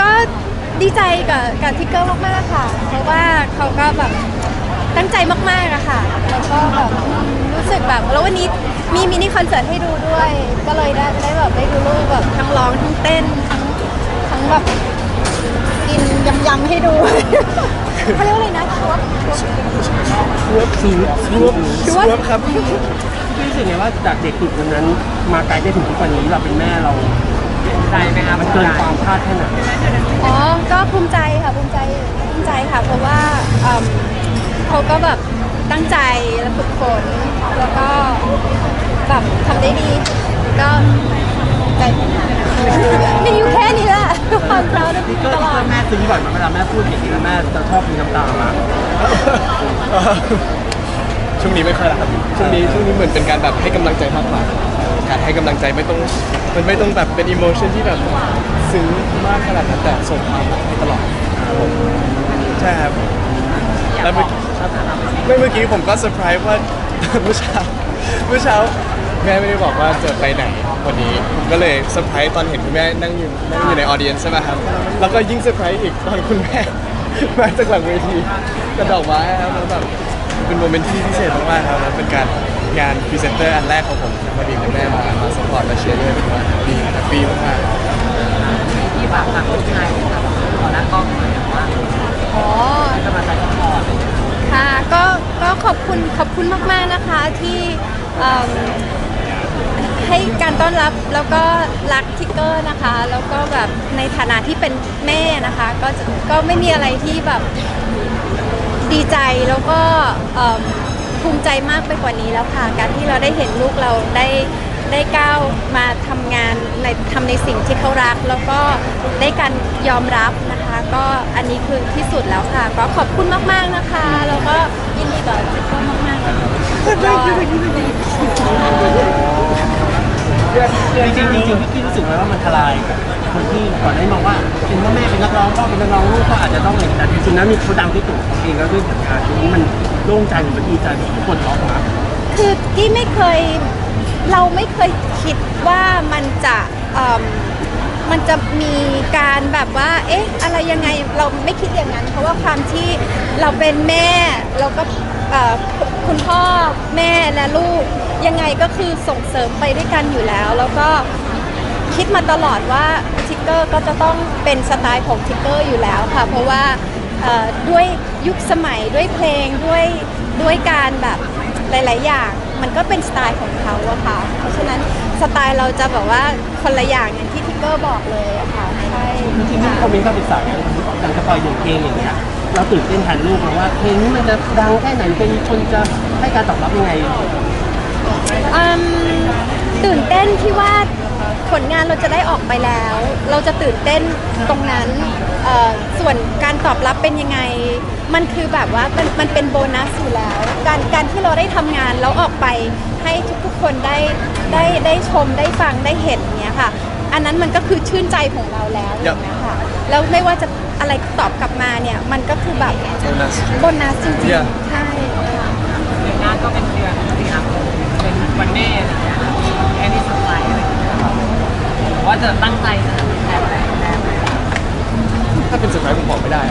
ก็ดีใจกับกับทิกเกอร์มากๆค่ะ เพราะว่าเขาก็แบบตั้งใจมากๆอะค่ะ แล้วก็แบบรู้สึกแบบแล้ววันนี้มีมินิคอนเสิร์ตให้ดูด้วย ก็เลยได้ได้แบบได้ดูลูกแบบทั้งร้องทั้งเต้นทั้งทั้งแบบกินยำยำๆให้ดู เขาเรียกว่าอะไรนะชวบชวบรวบสูบรวบถือว่ารวบครับพี่รู้สึกไงว่าจากเด็กติดคนนั้น มาไกลได้ถึงทุกวันนี้เราเป็นแม่เรา ใจไหมคะมันเกินความคาดแค่ไหนอ๋อ ก็ภูมิใจค่ะภูมิใจภูมิใจค่ะ เพราะว่าเอิ่มเขาก็แบบตั้งใจและฝึกฝนแล้วก็แบบทำได้ดีก็ใจมีอยู่แค่นี้แหละความเราได้พี่ก็ตลอดแม่ซื้อบ่อยมาเวลาแม่พูดอย่างนี้แล้วแม่จะชอบมีน้ำตามา ช่วงนี้ไม่ค่อยละครับช่วงนี้ช่วงนี้เหมือนเป็นการแบบให้กำลังใจมากกว่าการให้กำลังใจไม่ต้องมันไม่ต้องแบบเป็นอิโมชันที่แบบซึ้งมากขนาดนั้นแต่ส่งความรักให้ตลอดครับผมใช่ครับแล้วเมื่อไม่เมื่อกี้ผมก็เซอร์ไพรส์ว่า เมื่อเช้าเมื่อเช้าแม่ไม่ได้บอกว่าจะไปไหนวันนี้ผมก็เลยเซอร์ไพรส์ตอนเห็นคุณแม่นั่งอยู่นั่งอยู่ในออเดียนใช่ไหมครับแล้วก็ยิ่งเซอร์ไพรส์อีกตอนคุณแม่ มาจากหลังเวทีกระดอกไม้ครับแล้วแบบ เป็นโมเมนต์ที่พิเศษมากๆครับแล้วเป็นการงานพรีเซนเตอร์อันแรกของผมมามีคุณแม่มามาสปอร์ตมาเชียร์ด้วยเป็นว่าดีแฮปปี้มากๆ ที่ฝากทางลูกชายค่ะขอหน้ากล้องหน่อยว่าอ๋อกำลังใจก็พอเลยค่ะก็ก็ขอบคุณขอบคุณมาก ๆ นะคะที่เอิ่มให้การต้อนรับแล้วก็รักทิกเกอร์นะคะ แล้วก็แบบในฐานะที่เป็นแม่นะคะ ก็จะก็ไม่มีอะไรที่แบบ ดีใจแล้วก็เอิ่มภูมิใจมากไปกว่านี้แล้วค่ะ การที่เราได้เห็นลูกเราได้ได้ก้าวมาทำงานในทำในสิ่งที่เขารัก แล้วก็ได้การยอมรับนะคะ ก็อันนี้คือที่สุดแล้วค่ะ ก็ขอบคุณมากๆนะคะ แล้วก็ยินดีกับทิกเกอร์มากๆเลยก็จริงๆจริงๆพี่กี้รู้สึกไหมว่ามันทลายกับคนที่ก่อนหน้านี้มองว่าเป็นพ่อแม่เป็นนัก จะต้องอย่างแต่จริงๆแล้วมีเขาดังด้วยตัวเขาเองแล้วด้วยผลงานทีนี้มันโล่งใจหรือมันดีใจที่ทุกคนร้องมาคือกี้ไม่เคยเราไม่เคยคิดว่ามันจะเอิ่มมันจะมีการแบบว่า เอ๊ะ อะไรยังไงเราไม่คิดอย่างนั้น เพราะว่าความที่เราเป็นแม่เราก็เอ่อคุณพ่อแม่และลูกยังไงก็คือส่งเสริมไปด้วยกันอยู่แล้ว แล้วก็คิดมาตลอดว่า เกอร์ก็จะต้องเป็นสไตล์ของทิกเกอร์อยู่แล้วค่ะ เพราะว่าเอ่อด้วยยุคสมัยด้วยเพลงด้วยด้วยการแบบหลาย ๆ อย่าง มันก็เป็นสไตล์ของเขาอะค่ะ เพราะฉะนั้นสไตล์เราจะแบบว่าคนละอย่างอย่างที่ทิกเกอร์บอกเลยอะค่ะใช่จริงๆที่คอมเมนต์เข้าไปใส่อย่างสปอยอย่างเพลงอย่างเงี้ยเราตื่นเต้นแทนลูกเพราะว่าเพลงนี้มันจะดังแค่ไหนเป็นคนจะให้การตอบรับยังไงอืมตื่นเต้นที่ว่า ผลงานเราจะได้ออกไปแล้ว เราจะตื่นเต้นตรงนั้นเอ่อส่วนการตอบรับเป็นยังไง มันคือแบบว่ามันมันเป็นโบนัสอยู่แล้ว การการที่เราได้ทำงานแล้วออกไปให้ทุกๆคนได้ได้ได้ชมได้ฟังได้เห็นเนี้ยค่ะ อันนั้นมันก็คือชื่นใจของเราแล้วอย่างเงี้ยค่ะแล้วไม่ว่าจะอะไรตอบกลับมาเนี่ย มันก็คือแบบ Bonus โบนัสจริง Yeah ๆใช่ค่ะเดือนหน้าก็เป็น จะตั้งใจจะทำแทนอะไรแทนถ้าเป็นสุดท้ายผมบอกไม่ได้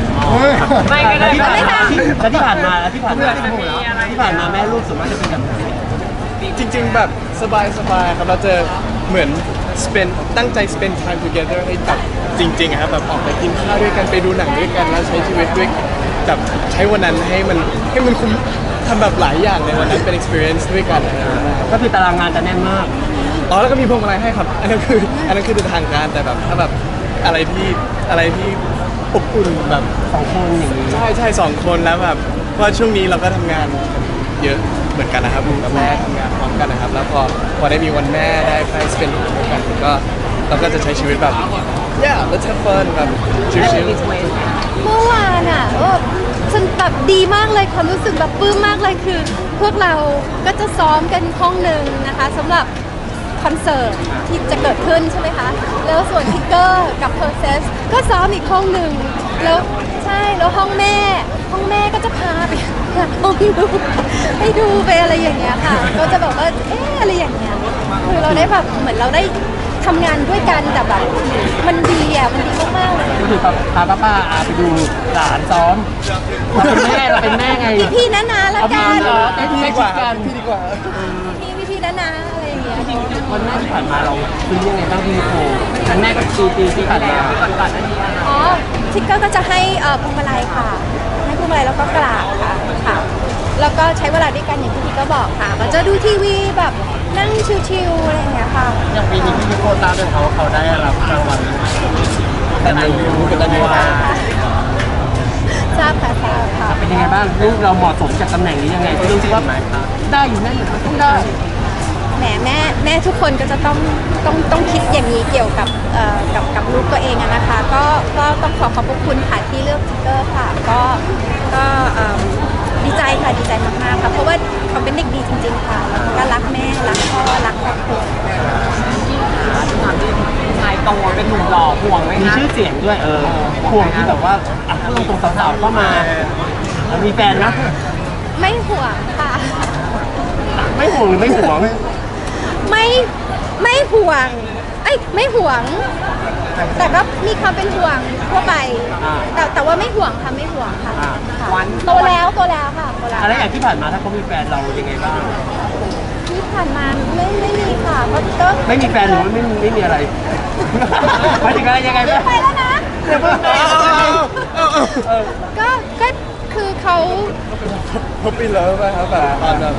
ไม่ก็ได้ที่ผ่านมาแล้วที่ผ่านมาแล้วที่ผ่านมาเผื่อจะมีอะไรที่ผ่านมาแม่ลูกส่วนมากจะเป็นแบบไหนจริง ๆ แบบสบายๆครับเราจะเหมือน spend ตั้งใจ spend time together ให้แบบจริงๆอะครับแบบออกไปกินข้าวด้วยกันไปดูหนังด้วยกันแล้วใช้ชีวิตด้วยแบบใช้วันนั้นให้มันให้มันคุ้มทำแบบหลายอย่างในวันนั้นเป็น experience ด้วยกันนะครับก็คือตารางงานจะแน่นมาก อ๋อแล้วก็มีพวงมาลัยให้ครับ อันนั้นคือ อันนั้นคือทางการแต่แบบถ้าแบบอะไรที่อะไรที่อบอุ่นแบบสองคนอย่างนี้ใช่ใช่สองคนแล้วแบบเพราะช่วงนี้เราก็ทำงานเยอะเหมือนกันนะครับผมกับแม่ทำงานพร้อมกันนะครับ แล้วพอพอได้มีวันแม่ได้ไปสเปนด้วยกันก็เราก็จะใช้ชีวิตแบบ yeah let's have fun แบบชิลเมื่อวานอะเออฉันแบบดีมากเลยความรู้สึกแบบปลื้มมากเลยคือ พวกเราก็จะซ้อมกันห้องหนึ่งนะคะสำหรับ คอนเสิร์ตที่จะเกิดขึ้นใช่ไหมคะ แล้วส่วนทิกเกอร์กับเพอร์เซสก็ซ้อมอีกห้องหนึ่งแล้วใช่แล้วห้องแม่ ห้องแม่ก็จะพาไปหาห้องดูให้ดูไปอะไรอย่างเงี้ยค่ะ ก็จะแบบว่าเอ๊ะอะไรอย่างเงี้ยคือเราได้แบบเหมือนเราได้ทำงานด้วยกันแต่แบบมันดีอะมันดีมากๆเลยก็คือพาพาป้าป้าอาไปดูหลานซ้อมเราเป็นแม่เราเป็นแม่ไงพี่พี่ๆนะนะละเอากัพี่นเหรอใกล้พี่ใกล้ดีกชิว่าดกันพี่ดีกว่าพี่พี่พี่ๆนะนะอะไรอย่างเงี้ย วันแม่ที่ผ่านมาเราคือยังไงบ้างพี่โคครั้งแรกกับปีปีที่ผ่านมาก่อนก่อนอันนี้อ๋อทิกเกอร์ก็จะให้พวงมาลัยค่ะ ให้พวงมาลัยแล้วก็กราบค่ะค่ะ แล้วก็ใช้เวลาด้วยกันอย่างที่ทิกเกอร์บอกค่ะ ก็จะดูทีวีแบบนั่งชิวๆอะไรอย่างเงี้ยค่ะ อย่างปีนี้พี่โคตามด้วยเขาเขาได้รับรางวัลแต่ในยูกับตันยูทราบค่ะทราบค่ะ เป็นยังไงบ้างลูกเราเหมาะสมกับตำแหน่งนี้ยังไงก็รู้สึกว่าได้อยู่แน่นอยู่ต้องได้ แหมแม่แม่ทุกคนก็จะต้องต้องต้องคิดอย่างนี้เกี่ยวกับเอ่อกับกับลูกตัวเองอะนะคะ ก็ก็ต้องขอขอบพระคุณค่ะที่เลือกทิกเกอร์ค่ะ ก็ก็เอิ่มดีใจค่ะดีใจมากๆค่ะเพราะว่าเขาเป็นเด็กดีจริง ๆ ค่ะแล้วก็รักแม่รักพ่อรักครอบครัวถามที่ชายโตเป็นหนุ่มหล่อห่วงไหมมีคะชื่อเสียงด้วยเออห่วงที่แบบว่าอะถ้าลงตรงสาวๆเข้ามาแล้วมีแฟนนะไม่ห่วงค่ะ ไม่ห่วงหรือไม่ห่วง ไม่ไม่ห่วงไอ้ยไม่ห่วง แต่ก็มีความเป็นห่วงทั่วไปแต่แต่ว่าไม่ห่วงค่ะไม่ห่วงค่ะค่ะโตแล้วโตแล้วค่ะโตแล้ว อะไรอย่างที่ผ่านมาถ้าเขามีแฟนเรายังไงบ้าง ที่ผ่านมาไม่ไม่มีค่ะก็ก็ไม่มีแฟนหรือว่าไม่มีไม่มีอะไรหมายถึงอะไรยังไงบ้างไปแล้วนะเดี๋ยวเพิ่งไปเออก็ก็คือเขาพบปีเลิฟครับแบบตอนแบบ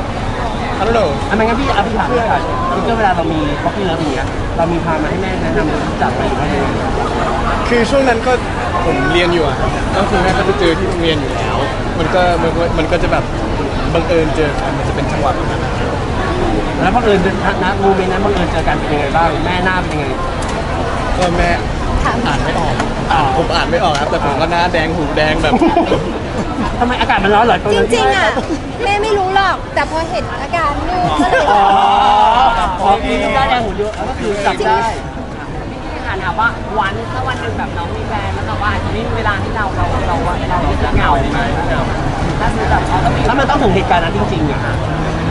ฮัลโหลอันนั้นพี่อภิถามพี่ก่อนคือเวลาเรามีพ็อกกี้เลิฟอย่างเงี้ยเรามีพามาให้แม่แนะนำรู้จักไหมหรือว่ายังไงคือช่วงนั้นก็ผมเรียนอยู่อะครับก็คือแม่ก็จะเจอที่โรงเรียนอยู่แล้ว มันก็มันก็มันก็จะแบบบังเอิญเจอกันมันจะเป็นจังหวะแบบนั้นแล้วบังเอิญนะโมเมนต์นั้นบังเอิญเจอกันเป็นยังไงบ้างแม่หน้าเป็นยังไงก็แม่ถามอ่านไม่ออกอ่านผมอ่านไม่ออกครับ แต่ผมก็หน้าแดงหูแดงแบบทำไมอากาศมันร้อนเหรอตรงจนั้นริงๆอะแม่ไม่รู้หรอก แต่พอเห็นอาการลูกก็เลยอ๋ออ๋อมีน้ำตาแดงหูเยอะแล้วก็คือจับได้พี่ถามถามว่าวันถ้าวันหนึ่งแบบน้องมีแฟนแล้วแบบว่าอาจจะไม่มีเวลาให้เราเราเราเราจะเหงาไหมถ้าคือแบบเขาต้องมีถ้ามันต้องถึงเหตุการณ์นั้นจริงๆอะ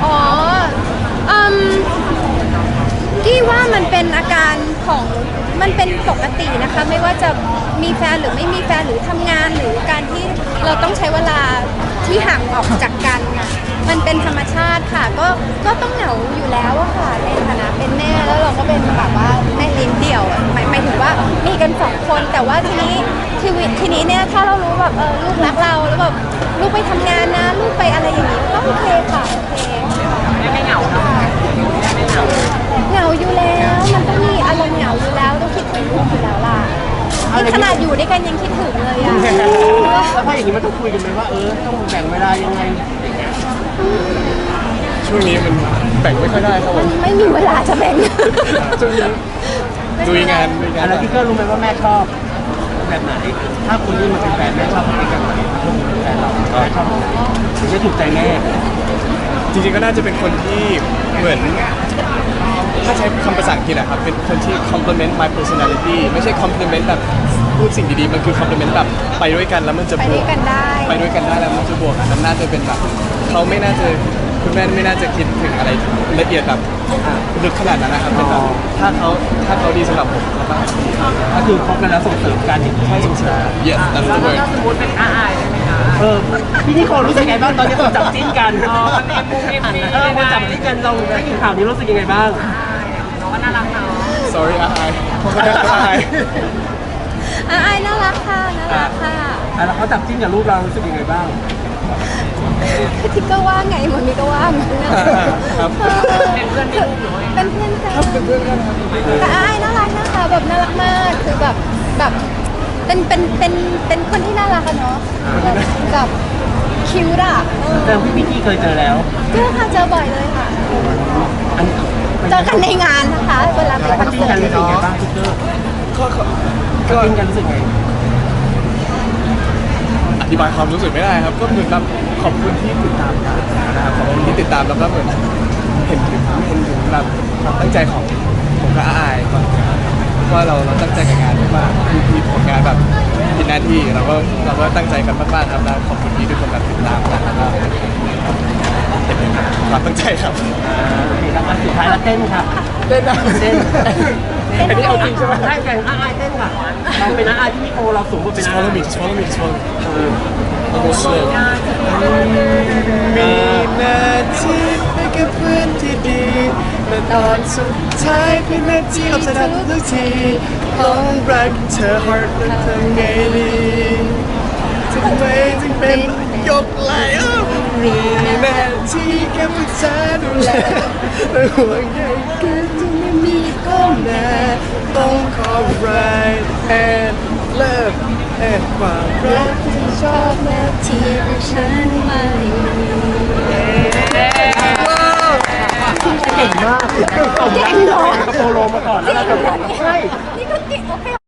อ๋ออืมกี้ว่ามันเป็นอาการของมันเป็นปกตินะคะ ไม่ว่าจะมีแฟนหรือไม่มีแฟนหรือทำงานหรือการที่เราต้องใช้เวลาที่ห่างออกจากกันน่ะ มันเป็นธรรมชาติค่ะ ก็ก็ต้องเหงาอยู่แล้วอะค่ะในฐานะเป็นแม่แล้วเราก็เป็นแบบว่าแม่เลี้ยงเดี่ยวอะหมายหมายถึงว่ามีกันสองคนแต่ว่าทีนี้ทีวิตทีนี้เนี่ยถ้าเรารู้แบบเออลูกรักเราแล้วแบบลูกไปทำงานนะ ลูกไปอะไรอย่างนี้ก็โอเคค่ะโอเคไม่ไม่เหงาเนาะไม่เหงาเหงาอยู่แล้วมันต้องมีอารมณ์เหงาอยู่แล้วต้องคิดถึงลูกอยู่แล้วล่ะนี่ขนาดอยู่ด้วยกันยังคิดถึงเลยอะแล้วถ้าอย่างนี้มันต้องคุยกันไหมว่าเออต้องแบ่งเวลายังไง ช่วงนี้มันแบ่งไม่ค่อยได้ครับผมันมไม่มีเวลาจะแบ่ง ช่วงนี้ลุยงานลุยงานแล้วพี่เกอร์รู้ไหมว่าแม่ชอบแบบไหน ถ้าคุณนี่มาเป็นแฟนแม่ชอบเป็นแบบไหนถ้าคุณเป็นแฟนเราแม่ชอบแบบไหนถึงจะถูกใจแม่จริงๆก็น่าจะเป็นคนที่เหมือน ถ้าใช้คำภาษาอังกฤษอะครับเป็นคนที่ complement my personality ไม่ใช่ complement แบบ พูดสิ่งดีๆ มันคือ complement แบบไปด้วยกันแล้วมันจะไปบด้ววยกกันได้ ไปด้วยกันได้แล้วมันจะบวกกันนั้นน่าจะเป็นแบบเขาไม่น่าจะคุณแม่ไม่น่าจะคิดถึงอะไรละเอียดแบบลึกขนาดนั้นนะครับเป็นแบบถ้าเขาถ้าเขาดีสำหรับผมเขาก็ดีก็คือคบกันแล้วส่งเสริมกันอย่างที่ใช่สงสาร yes that's แล้ว the word ถ้าสมมติเป็นอาอายได้ไหมคะเออพี่นิโคลรู้สึกไงบ้างตอนนี้คนจับจิ้นกันอ๋อมันเอ็มมูเอ็มมีเออคนจับจิ้นกันเราได้ยินข่าวนี้รู้สึกยังไงบ้าง น้องก็น่ารักเนาะ sorry อายอายอะไอ้น่ารักค่ะน่ารักค่ะอะแล้วเขาจับจิ้นกับลูกเรารู้สึกยังไงบ้าง ทิกก็ว่าไงมันมีก็ว่าเหมือนกันครับเป็นเพื่อนในรูปหรือว่าเป็นเพื่อนกัน เป็นเพื่อนกันครับแต่ไอ้น่ารักนะคะแบบน่ารักมากคือแบบแบบเป็นเป็นเป็นเป็นคนที่น่ารักอะเนาะแบบแบบคิวด่ะเออแต่พี่พิกกี้เคยเจอแล้ว เจอค่ะเจอบ่อยเลยค่ะ อันเจอกันในงานนะคะเวลาไปคเขาอนจิ้นเสิร์กันตรู้สึกยังไงบ้างพี่เกอร์ ก็ก็เขาก็จิ้นกันรู้สึกไงอธิบายความรู้สึกไม่ได้ครับก็เหมือนแบบขอบคุณที่ติดตามกันนะครับขอบคุณที่ติดตามแล้วก็เหมือนเห็นถึงเห็นถึงแบบความตั้งใจของผมกับอาอายก่อนว่าเราเราตั้งใจกับงานมากๆที่ที่ผลงานแบบผิดหน้าที่เราก็เราก็ตั้งใจกันมากๆครับแล้วขอบคุณที่ทุกคนแบบติดตามกันแล้วก็เห็นถึงความตั้งใจครับอ่าโอเคครับอันสุดท้ายแล้วเต้นค่ะเล่นนะ เต้น อันนี้เอาจริงใช่ไหมได้แข่งอาอายเต้นค่ะเราเป็นอาอายที่มีโอเราสูงกว่าเป็น just อา follow me just follow me just follow me I'll go slow มีหน้าที่เป็นแค่เพื่อนที่ดีและตอนสุดท้ายเป็นหน้าที่ของฉันทุกทีต้องรักเธอ heart และเธอไงดีทำไมจึงเป็นยกไหลอ้ามีหน้าที่แค่ปรึกษาดูแลและห่วงใยกัน จนไม่มีข้อแม้ต้องขอ right and love and ความรักที่ชอบหน้าที่ของฉันไม่มีเก่งมากเก่งเหรอโปโลมาก่อนแล้วเราจะใช่นี่ก็